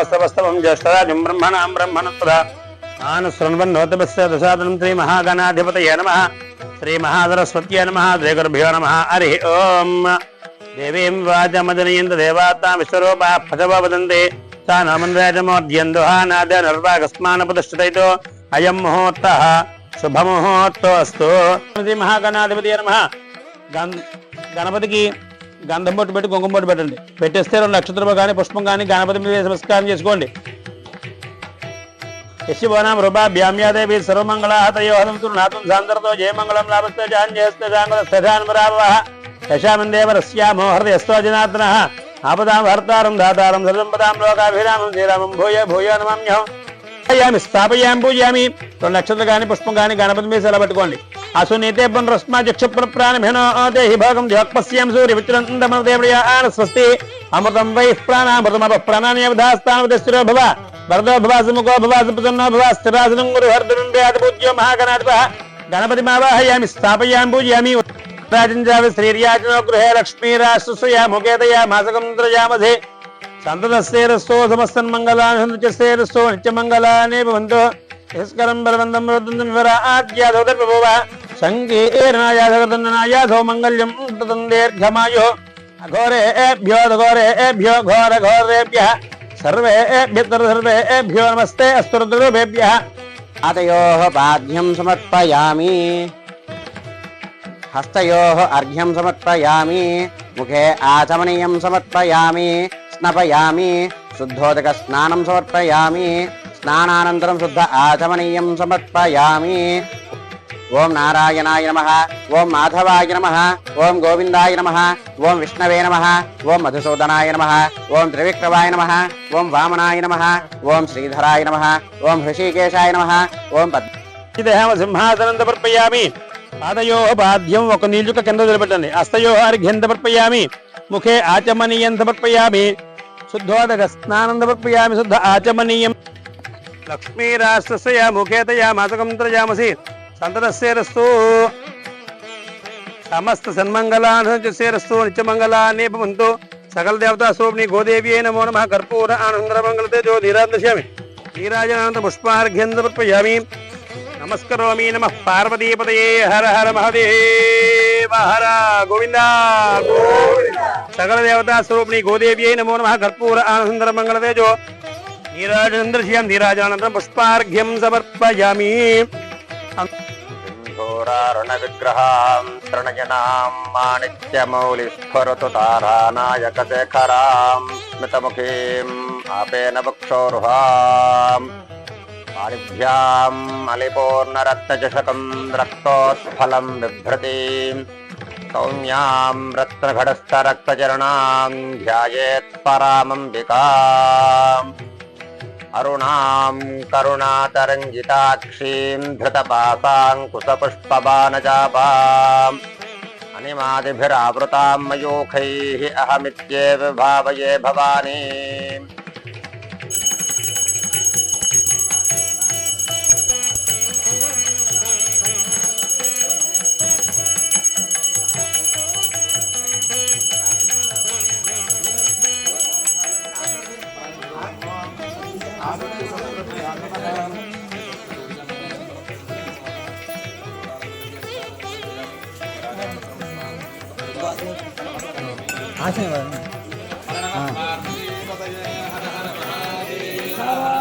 పుష్పస్తవస్తవం జ్యేష్ఠరాజం బ్రహ్మణాం బ్రహ్మణత్ర ఆనుశృణ్వన్నోతపస్య దశాదనం శ్రీ మహాగణాధిపతయ నమ శ్రీ మహాసరస్వత్యై నమ శ్రీగురుభ్యో నమ హరి ఓం దేవీం వాచమదనయంత దేవాత్మా విశ్వరూపా ఫజవ వదంతే सा नामन्द्रयजमोद्यन्दुहानाद निर्वागस्मानप्रतिष्ठितैतो अयं मुहूर्तः శుభముహూర్తోస్తు శ్రీ మహాగణాధిపతి నమ గణపతికి గంధం బొట్టు పెట్టి కుంకుమ బొట్టు పెట్టండి. పెట్టేస్తే రెండు నక్షత్రం కానీ పుష్పం కానీ గణపతి మీద నమస్కారం చేసుకోండి. యశివోనాం రూపాభ్యామ్యాదేవి సర్వమంగళాహతయో హనంతు నాతుం సాందరతో జయమంగళం లాభస్తే జాన్యేస్తే జాంగలస్థాన్వరావ యశామందేవరస్యామో హృదయస్తో జనార్దన. ఆపదాం హర్తారం దాతారం సర్వంపదాం లోకాభిరామం శ్రీరామం భూయ భూయ నమమ్యం స్థాపయామి స్థాపయాం పూజయామి. రెండు నక్షత్రం కానీ పుష్పం కానీ గణపతి మీద సెలబెట్టుకోండి అసునీతే పునరస్మా దేహి భాగం ధ్యోక్పశ్యాం సూర్య స్వస్తి అమృతం వై ప్రాణామృతమప ప్రాణాన్యవధాస్థానవదస్థిరో భవ. వరదో భవ సుముఖో భవ స్థిరాసనం గురు హర్దరుండే మహాగణాధిప గణపతి మావాహయామి స్థాపయాం పూజయామి రాజంజావి శ్రీర్యాజనో గృహే లక్ష్మీరాశ్రయ ముఖేతయా మాసకంద్రయామధే సంతతస్సేరస్తో సమస్తన్మంగళానుచస్సేరస్తో నిత్యమంగళానే భవంతో యస్కరం బలవంతం వదంతం వివరాద్యాదోదర్భవ సంకీర్ణాయాధగతందనాయాధో మంగళ్యం తతం దీర్ఘమాయో అఘోరేభ్యో ఘోరేభ్యో ఘోర ఘోరేభ్య సర్వేభ్యత్తర సర్వేభ్యో నమస్తే అస్తు అతయో పాదయోः పాద్యం సమర్పయామి హస్తయో అర్ఘ్యం సమర్పయామి ముఖే ఆచమనీయం సమర్పయామి స్నపయామి శుద్ధోదక స్నానం సమర్పయామి స్నానానంతరం శుద్ధ ఆచమనీయం సమర్పయామి ఓం నారాయణాయ నమ ఓం మాధవాయ నమ ఓం గోవిందాయ నమ ఓం విష్ణవే నమ ఓం మధుసూదనాయ నమ ఓం త్రివిక్రమాయ నమ ఓం వామనాయ నమ ఓం శ్రీధరాయ నమ ఓం హృషికేశాయ నమ ఓం పద్మ దేహ సింహాసనం సమర్పయామి పాదయో పాద్యం ఒక నీళ్ళుక కింద నిలబెట్టండి హస్తయో అర్ఘ్యం సమర్పయామి ముఖే ఆచమనీయం సమర్పయామి శుద్ధోదక స్నానం సమర్పయామి శుద్ధ ఆచమనీయం లక్ష్మీరాష్ట్రస్య ముఖేతయా మాసకం త్రయామసి సంతతస్సేరస్తు సమస్త సన్మంగళానుసేరస్తు నిత్యమంగళాన్ని భవంతు సకల దేవతా స్వప్ని గోదేవ్యే నమో నమ కర్పూర ఆనందర మంగళ తేజో నీరాదృశ్యామి నీరాజనానంద పుష్పార్ఘ్యం సమర్పయామి నమస్కరోమి నమ పార్వతీపతయే హర హర మహదేవ హర గోవింద సకల దేవతా స్వరూపిణి గోదేవ్యై నమో నమ కర్పూర ఆనందర మంగళ తేజో నీరాజనందృశ్యాం నీరాజానందరం పుష్పార్ఘ్యం సమర్పయామి घोरारणविग्रहां तृणजनां माणिक्यमौलिस्फुरतु तारानायकशेखरां स्मितमुखीम् आपेन वक्षोरुहाम् पाणिभ्याम् अलिपूर्णरत्नचषकम् रक्तोत्फलम् बिभ्रतीम् सौम्याम् अरुणां करुणातरञ्जिताक्षीं धृतपासाङ्कुशपुष्पबाणजाभाम् अनिमादिभिरावृतां मयूखैः अहमित्येव भावये भवानी। 아세요? 아.